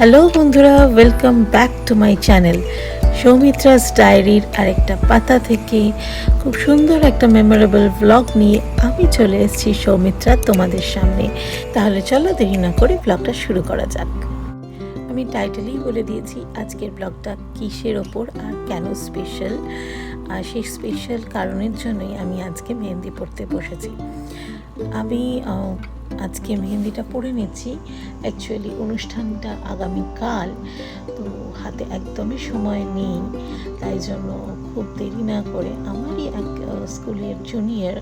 Hello বন্ধুরা welcome back to my channel Soumitra's ডায়েরির আরেকটা পাতা থেকে খুব সুন্দর একটা মেমোরেবল ব্লগ নিয়ে আমি চলে এসেছি সৌমিত্রা তোমাদের সামনে। তাহলে চলো দেরি না করে ব্লগটা শুরু করা যাক। আমি টাইটেলেই বলে দিয়েছি, আজকের ব্লগটা কিসের ওপর আর কেন স্পেশাল আর সেই স্পেশাল কারণের জন্যই আমি আজকে মেহেন্দি পড়তে বসেছি। আমি আজকে মেহেন্দিটা পরে নিচ্ছি। অ্যাকচুয়ালি অনুষ্ঠানটা আগামীকাল তো হাতে একদমই সময় নেই তাই জন্য খুব দেরি না করে আহ, স্কুলের জুনিয়র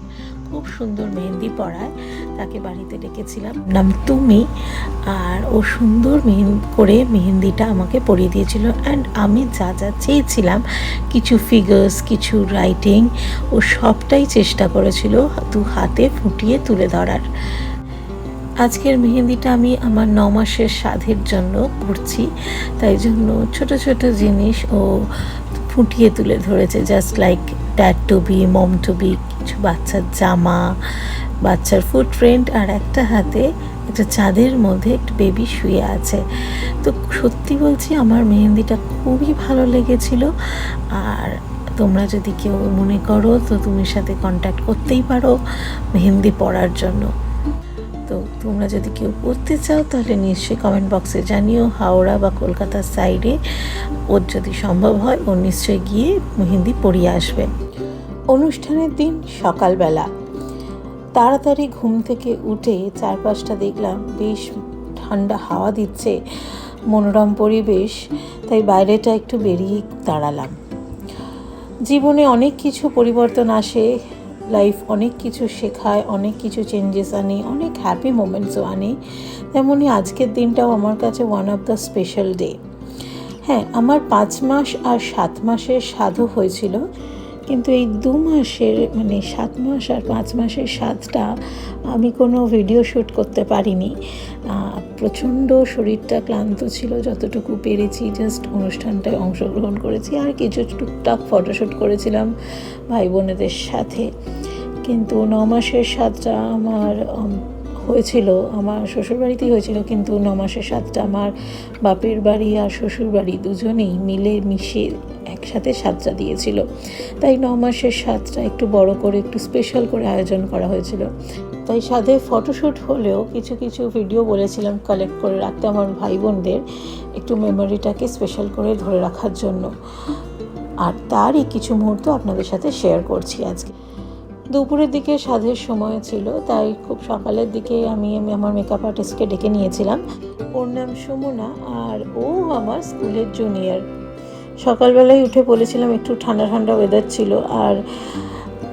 খুব সুন্দর মেহেন্দি পড়ায় তাকে বাড়িতে ডেকেছিলাম। নাম তুমি, আর ও সুন্দর মেহেন্দি করে মেহেন্দিটা আমাকে পরিয়ে দিয়েছিল। অ্যান্ড আমি যা যা চেয়েছিলাম, কিছু ফিগার্স কিছু রাইটিং ও সবটাই চেষ্টা করেছিল দু হাতে ফুটিয়ে তুলে ধরার। আজকের মেহেন্দিটা আমি আমার ন মাসের সাধের জন্য করছি তাই জন্য ছোট ছোট জিনিস ও ফুটিয়ে তুলে ধরেছে just like dad to be mom to be কিছু বাচ্চার জামা, বাচ্চার ফুটপ্রিন্ট আর একটা হাতে একটা চাঁদের মধ্যে একটা বেবি শুয়ে আছে। তো সত্যি বলছি, আমার মেহেন্দিটা খুবই ভালো লেগেছিল। আর তোমরা যদি কেউ মনে করো, তো তুমি সাথে কন্ট্যাক্ট করতেই পারো মেহেন্দি পড়ার জন্য। তোমরা যদি কেউ পড়তে চাও, তাহলে নিশ্চয়ই কমেন্ট বক্সে জানিও, হাওড়া বা কলকাতার সাইডে ওর যদি সম্ভব হয়, ও নিশ্চয়ই গিয়ে মেহেন্দি পড়িয়ে আসবে। অনুষ্ঠানের দিন সকালবেলা। তাড়াতাড়ি ঘুম থেকে উঠে চারপাশটা দেখলাম, বেশ ঠান্ডা হাওয়া দিচ্ছে, মনোরম পরিবেশ, তাই বাইরেটা একটু বেরিয়ে দাঁড়ালাম। জীবনে অনেক কিছু পরিবর্তন আসে লাইফ অনেক কিছু শেখায়, অনেক কিছু চেঞ্জেস আনে, অনেক হ্যাপি মোমেন্টসও আনে। তেমনই আজকের দিনটাও আমার কাছে one of the special day হ্যাঁ আমার পাঁচ মাস আর সাত মাসের সাধু হয়েছিল। কিন্তু এই দু মাসের মানে সাত মাস আর পাঁচ মাসের স্বাদটা আমি কোনো ভিডিও শ্যুট করতে পারিনি। প্রচণ্ড শরীরটা ক্লান্ত ছিল, যতটুকু পেরেছি জাস্ট অনুষ্ঠানটায় অংশগ্রহণ করেছি আর কিছু টুকটাক ফটোশ্যুট করেছিলাম ভাই বোনেদের সাথে। কিন্তু ন মাসের স্বাদটা আমার হয়েছিল, আমার শ্বশুরবাড়িতেই হয়েছিল, কিন্তু ন মাসের স্বাদটা আমার বাপের বাড়ি আর শ্বশুরবাড়ি দুজনেই মিলে মিশে একসাথে স্বাদটা দিয়েছিল। তাই ন মাসের স্বাদটা একটু বড় করে, একটু স্পেশাল করে আয়োজন করা হয়েছিল। তাই সাথে ফটোশ্যুট হলেও কিছু কিছু ভিডিও বলেছিলাম কালেক্ট করে রাখতে আমার ভাই বোনদের একটু মেমোরিটাকে স্পেশাল করে ধরে রাখার জন্য। আর তারই কিছু মুহূর্ত আপনাদের সাথে শেয়ার করছি আজকে। দুপুরের দিকে সাধের সময় ছিল, তাই খুব সকালের দিকে আমি আমি আমার মেকআপ আর্টিস্টকে ডেকে নিয়েছিলাম। ওর নাম সুমনা, আর ও আমার স্কুলের জুনিয়র সকালবেলায় উঠে বলেছিলাম একটু ঠান্ডা ঠান্ডা ওয়েদার ছিল আর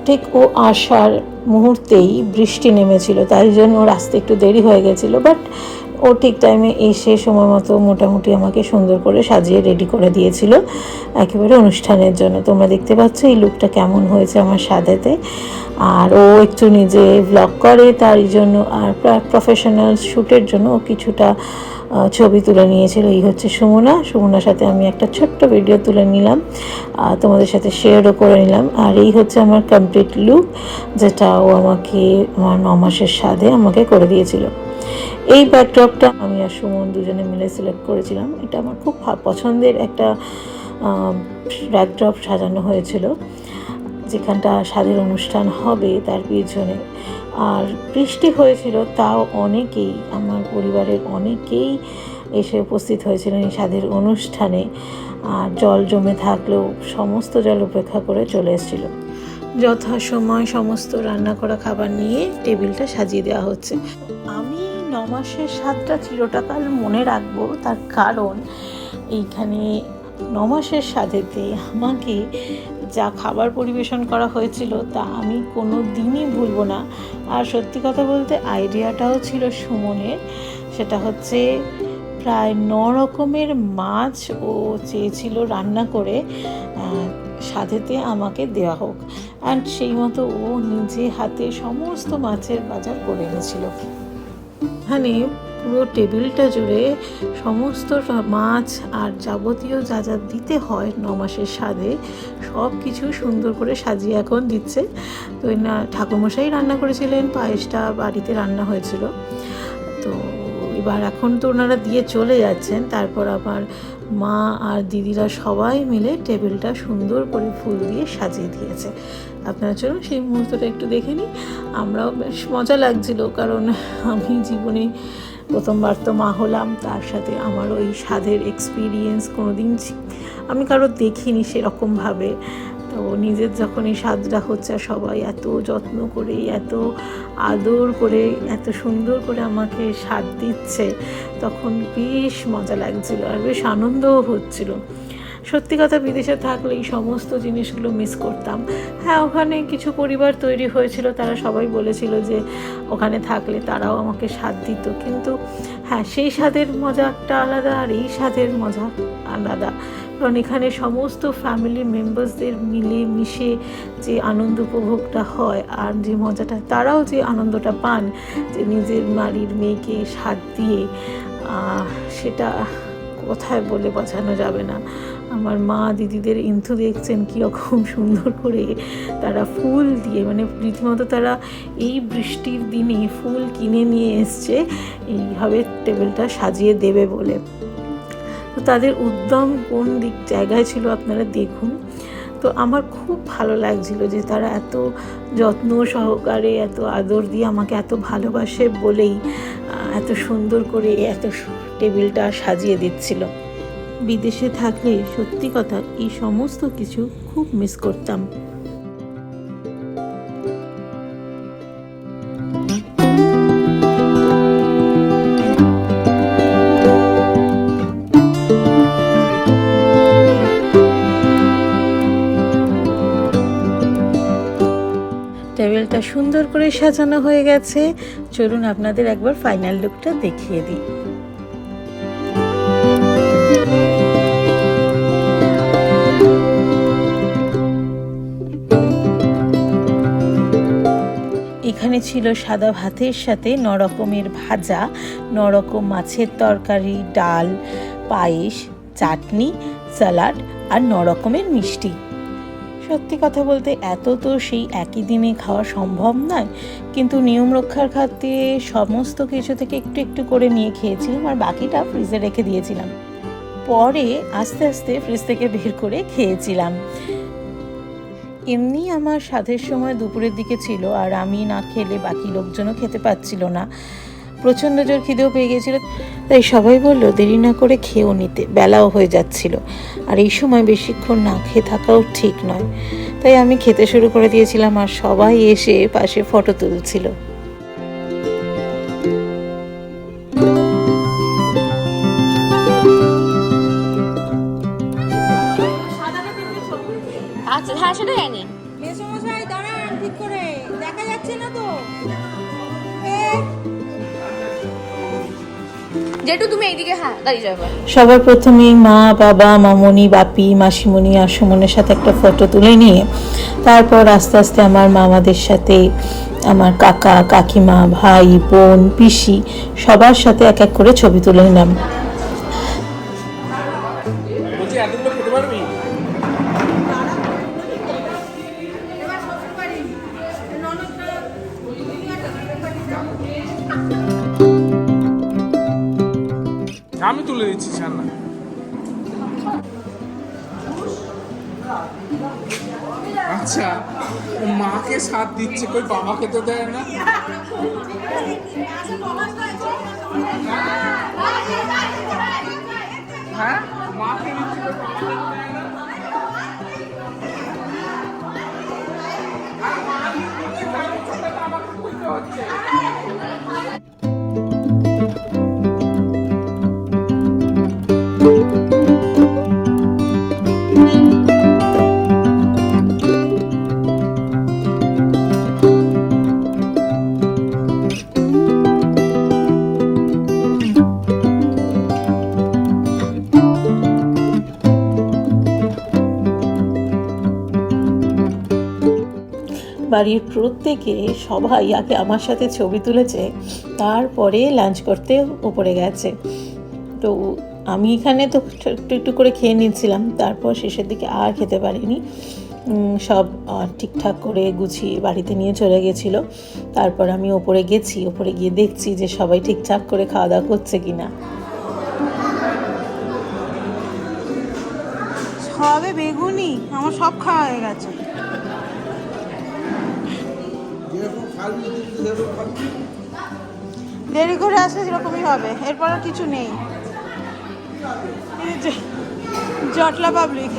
ঠিক ও আসার মুহূর্তেই বৃষ্টি নেমেছিল, তাই জন্য ওর আসতে একটু দেরি হয়ে গেছিল বাট ও ঠিক টাইমে এসে সময় মতো মোটামুটি আমাকে সুন্দর করে সাজিয়ে রেডি করে দিয়েছিল একেবারে অনুষ্ঠানের জন্য। তোমরা দেখতে পাচ্ছ এই লুকটা কেমন হয়েছে আমার সাথেতে আর ও একটু নিজে ব্লগ করে তার জন্য আর প্রফেশনাল শ্যুটের জন্য ও কিছুটা ছবি তুলে নিয়েছিল। এই হচ্ছে সুমনা। সুমনার সাথে আমি একটা ছোট্ট ভিডিও তুলে নিলাম। তোমাদের সাথে শেয়ারও করে নিলাম। আর এই হচ্ছে আমার কমপ্লিট লুক যেটা ও আমাকে আমার ন মাসের স্বাদে আমাকে করে দিয়েছিল। এই ব্যাকড্রপটা আমি আর সুমন দুজনে মিলে সিলেক্ট করেছিলাম। এটা আমার খুব পছন্দের একটা ব্যাকড্রপ সাজানো হয়েছিল। যেখানটা স্বাদের অনুষ্ঠান হবে তার পিছনে। আর বৃষ্টি হয়েছিল তাও অনেকেই, আমার পরিবারের অনেকেই এসে উপস্থিত হয়েছিলেন এই স্বাদের অনুষ্ঠানে। আর জল জমে থাকলেও সমস্ত জল উপেক্ষা করে চলে এসেছিল। যথাসময় সমস্ত রান্না করা খাবার নিয়ে টেবিলটা সাজিয়ে দেওয়া হচ্ছে। আমি ন মাসের স্বাদটা চিরটাকাল মনে রাখব, তার কারণ এইখানে ন মাসের স্বাদেতে আমাকে যা খাবার পরিবেশন করা হয়েছিল তা আমি কোনো দিনই ভুলবো না। আর সত্যি কথা বলতে আইডিয়াটাও ছিল সুমনের। সেটা হচ্ছে প্রায় ন রকমের মাছ ও চেয়েছিল রান্না করে সাধেতে আমাকে দেওয়া হোক। অ্যান্ড সেই মতো ও নিজে হাতে সমস্ত মাছের বাজার করে এনেছিল। এখানে পুরো টেবিলটা জুড়ে সমস্ত মাছ আর যাবতীয় যা যা দিতে হয় ন মাসের স্বাদে, সব কিছু সুন্দর করে সাজিয়ে এখন দিচ্ছে। তো না, ঠাকুরমশাই রান্না করেছিলেন, পায়েসটা বাড়িতে রান্না হয়েছিল। তো এবার এখন তো ওনারা দিয়ে চলে যাচ্ছেন, তারপর আবার মা আর দিদিরা সবাই মিলে টেবিলটা সুন্দর করে ফুল দিয়ে সাজিয়ে দিয়েছে। আপনারা চলুন সেই মুহূর্তটা একটু দেখে নিই। আমরাও বেশ মজা লাগছিল, কারণ আমি জীবনে প্রথমবার তো মা হলাম, তার সাথে আমার ওই স্বাদের এক্সপিরিয়েন্স কোনো দিন আমি কারও দেখিনি সেরকমভাবে। তো নিজের যখন এই স্বাদটা হচ্ছে সবাই এত যত্ন করে, এত আদর করে, এত সুন্দর করে আমাকে স্বাদ দিচ্ছে, তখন বেশ মজা লাগছিল আর বেশ আনন্দও হচ্ছিল। সত্যি কথা বিদেশে থাকলে এই সমস্ত জিনিসগুলো মিস করতাম। হ্যাঁ ওখানে কিছু পরিবার তৈরি হয়েছিল, তারা সবাই বলেছিল যে ওখানে থাকলে তারাও আমাকে স্বাদ দিত। কিন্তু হ্যাঁ সেই স্বাদের মজা একটা আলাদা আর এই স্বাদের মজা আলাদা। কারণ এখানে সমস্ত ফ্যামিলি মেম্বার্সদের মিলে মিশে যে আনন্দ উপভোগটা হয় আর যে মজাটা, তারাও যে আনন্দটা পান যে নিজের বাড়ির মেয়েকে স্বাদ দিয়ে সেটা কোথায় বলে বোঝানো যাবে না। আমার মা দিদিদের ইন্থু দেখছেন কীরকম সুন্দর করে তারা ফুল দিয়ে মানে রীতিমতো তারা এই বৃষ্টির দিনে ফুল কিনে নিয়ে এসছে, এইভাবে টেবিলটা সাজিয়ে দেবে বলে। তো তাদের উদ্যম কোন দিক, জায়গায় ছিল আপনারা দেখুন। তো আমার খুব ভালো লাগছিল যে তারা এত যত্ন সহকারে, এত আদর দিয়ে আমাকে এত ভালোবাসে বলেই এত সুন্দর করে এত টেবিলটা সাজিয়ে দিচ্ছিল। বিদেশে থাকলে সত্যি কথা, এই সমস্ত কিছু খুব মিস করতাম। টেবিলটা সুন্দর করে সাজানো হয়ে গেছে। চলুন আপনাদের একবার ফাইনাল লুকটা দেখিয়ে দিই। এখানে ছিল সাদা ভাতের সাথে নরকমের ভাজা, নরকম মাছের তরকারি, ডাল, পায়েস, চাটনি স্যালাড আর নরকমের মিষ্টি। সত্যি কথা বলতে এত তো সেই একই দিনে খাওয়া সম্ভব নয়, কিন্তু নিয়ম রক্ষার খাতিরে সমস্ত কিছু থেকে একটু একটু করে নিয়ে খেয়েছিলাম আর বাকিটা ফ্রিজে রেখে দিয়েছিলাম। পরে আস্তে আস্তে ফ্রিজ থেকে বের করে খেয়েছিলাম। এমনি আমার সাধের সময় দুপুরের দিকে ছিল আর আমি না খেলে বাকি লোকজনও খেতে পাচ্ছিল না। প্রচণ্ড জোর খিদেও পেয়ে গেছিল তাই সবাই বলল, দেরি না করে খেয়েও নিতে। বেলাও হয়ে যাচ্ছিল। আর এই সময় বেশিক্ষণ না খেয়ে থাকাও ঠিক নয়। তাই আমি খেতে শুরু করে দিয়েছিলাম আর সবাই এসে পাশে ফটো তুলছিল। যেটু তুমি এইদিকে হ্যাঁ দাঁড়িয়ে যাবে সবার প্রথমেই মা, বাবা, মামনি, বাপি, মাসিমণি আর সুমনের সাথে একটা ফটো তুলে নিয়ে, তারপর আস্তে আস্তে আমার মামাদের সাথে আমার কাকা, কাকিমা, ভাই, বোন, পিসি, সবার সাথে এক এক করে ছবি তুলে নিলাম। মাকে সাথ দিচ্ছে কই বাবাকে তো দেয় না? হ্যাঁ? মাকে দিচ্ছে কই বাড়ির প্রত্যেকে সবাই আগে আমার সাথে ছবি তুলেছে, তারপরে লাঞ্চ করতে উপরে গেছে। তো আমি এখানে তো একটু একটু করে খেয়ে নিচ্ছিলাম তারপর শেষের দিকে আর খেতে পারিনি। সব ঠিকঠাক করে গুছিয়ে বাড়িতে নিয়ে চলে গেছিল। তারপর আমি ওপরে গেছি, ওপরে গিয়ে দেখছি যে সবাই ঠিকঠাক করে খাওয়া দাওয়া করছে কি না সবে বেগুনি, আমার সব খাওয়া হয়ে গেছে। দেরি করে আসলে সেরকমই হবে। এরপর আর কিছু নেই। জটলা পাবলিক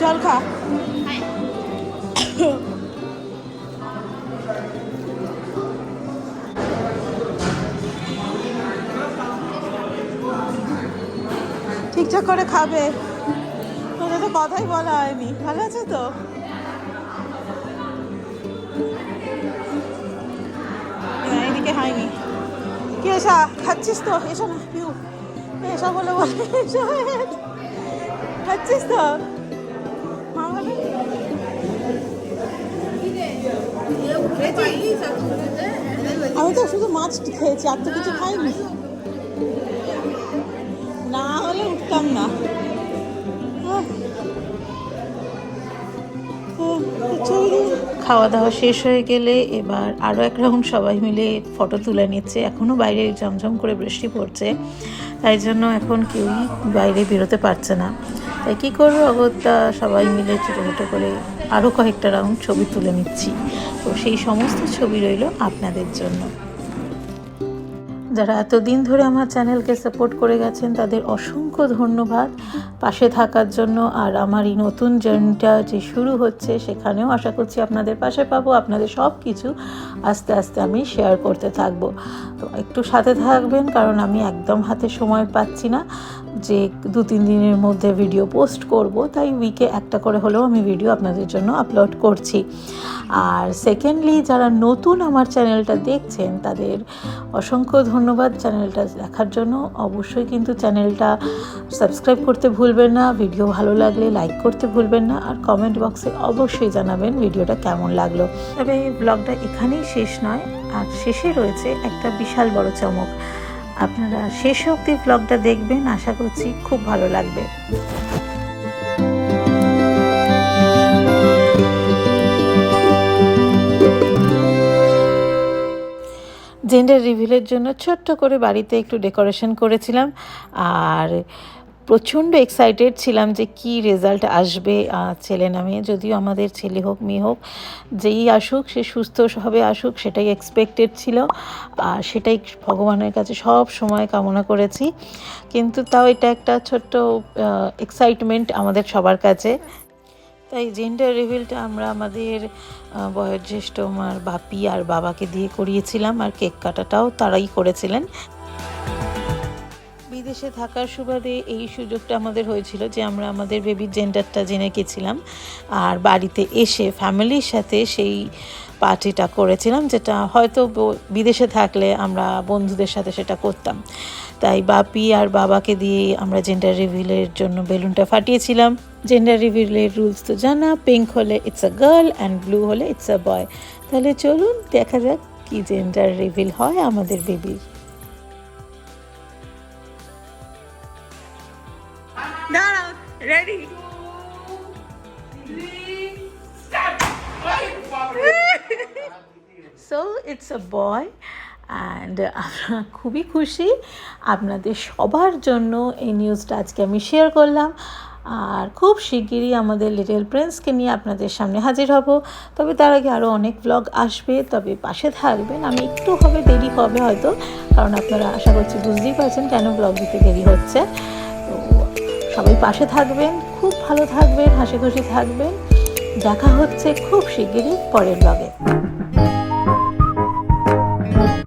জল খা। ঠিকঠাক করে খাবে। তোদের তো কথাই বলা হয়নি। ভালো আছে তো? কি এসা? খাচ্ছিস তো? এসো না, পিউ। এসা বলে বলে, এসো। খাচ্ছিস তো? আমি তো শুধু মাছ খেয়েছি, আর তো কিছু খাইনি। না হলে উঠতাম না। আহ। খাওয়া দাওয়া শেষ হয়ে গেলে এবার আরও এক রাউন্ড সবাই মিলে ফটো তুলে নিচ্ছে। এখনও বাইরে ঝমঝম করে বৃষ্টি পড়ছে, তাই জন্য এখন কেউই বাইরে বেরোতে পারছে না। তাই কী করব, অগত্যা সবাই মিলে ছোটো ছোটো করে আরও কয়েকটা রাউন্ড ছবি তুলে নিচ্ছি। তো সেই সমস্ত ছবি রইল আপনাদের জন্য। যারা এতদিন ধরে আমার চ্যানেলকে সাপোর্ট করে গেছেন, তাদের অসংখ্য ধন্যবাদ। পাশে থাকার জন্য আর আমার এই নতুন জার্নিটা যে শুরু হচ্ছে সেখানেও আশা করছি আপনাদের পাশে পাবো, আপনাদের সব কিছু আস্তে আস্তে আমি শেয়ার করতে থাকব। তো একটু সাথে থাকবেন কারণ আমি একদম হাতে সময় পাচ্ছি না। যে দু তিন দিনের মধ্যে ভিডিও পোস্ট করব, তাই উইকে একটা করে হলেও আমি ভিডিও আপনাদের জন্য আপলোড করছি। আর সেকেন্ডলি যারা নতুন আমার চ্যানেলটা দেখছেন, তাদের অসংখ্য ধন্যবাদ চ্যানেলটা দেখার জন্য। অবশ্যই কিন্তু চ্যানেলটা সাবস্ক্রাইব করতে ভুলবেন না ভিডিও ভালো লাগলে লাইক করতে ভুলবেন না, আর কমেন্ট বক্সে অবশ্যই জানাবেন ভিডিওটা কেমন লাগল। তবে এই ব্লগটা এখানেই শেষ নয়, আর শেষে রয়েছে একটা বিশাল বড় চমক। আপনারা শেষ অবধি ব্লগটা দেখবেন, আশা করছি খুব ভালো লাগবে। জেন্ডার রিভিলের জন্য ছোট্ট করে বাড়িতে একটু ডেকোরেশন করেছিলাম, আর প্রচণ্ড এক্সাইটেড ছিলাম যে কি রেজাল্ট আসবে ছেলে নামে। যদিও আমাদের ছেলে হোক, মেয়ে হোক, যেই আসুক, সে সুস্থভাবে আসুক, সেটাই এক্সপেক্টেড ছিল। আর সেটাই ভগবানের কাছে সব সময় কামনা করেছি। কিন্তু তাও এটা একটা ছোট্ট এক্সাইটমেন্ট আমাদের সবার কাছে। তাই জেন্ডার রিভিলটা আমরা আমাদের বয়োজ্যেষ্ঠ আমার বাপি আর বাবাকে দিয়ে করিয়েছিলাম আর কেক কাটাটাও তারাই করেছিলেন। বিদেশে থাকার সুবাদে এই সুযোগটা আমাদের হয়েছিল যে আমরা আমাদের বেবির জেন্ডারটা জেনে গেছিলাম। আর বাড়িতে এসে ফ্যামিলির সাথে সেই পার্টিটা করেছিলাম, যেটা হয়তো বিদেশে থাকলে আমরা বন্ধুদের সাথে সেটা করতাম। তাই বাপি আর বাবাকে দিয়ে আমরা জেন্ডার রিভিলের জন্য বেলুনটা ফাটিয়েছিলাম। জেন্ডার রিভিলের রুলস তো জানা পিঙ্ক হলে it's a girl and blue হলে ইটস আ বয় তাহলে চলুন, দেখা যাক কি জেন্ডার রিভিল হয় আমাদের বেবির ready so it's a boy and আমরা খুবই খুশি আপনাদের সবার জন্য এই নিউজটা আজকে আমি শেয়ার করলাম। আর খুব শিগগিরই আমাদের লিটল প্রিন্সকে নিয়ে আপনাদের সামনে হাজির হব। তবে তার আগে আরও অনেক ব্লগ আসবে, তবে পাশে থাকবেন। আমি একটু হবে, দেরি হবে হয়তো, কারণ আপনারা আশা করছি বুঝতেই পারছেন কেন ব্লগ দিতে দেরি হচ্ছে। সবাই পাশে থাকবেন, খুব ভালো থাকবেন হাসি খুশি থাকবেন। দেখা হচ্ছে খুব শিগগিরই পরের ব্লগে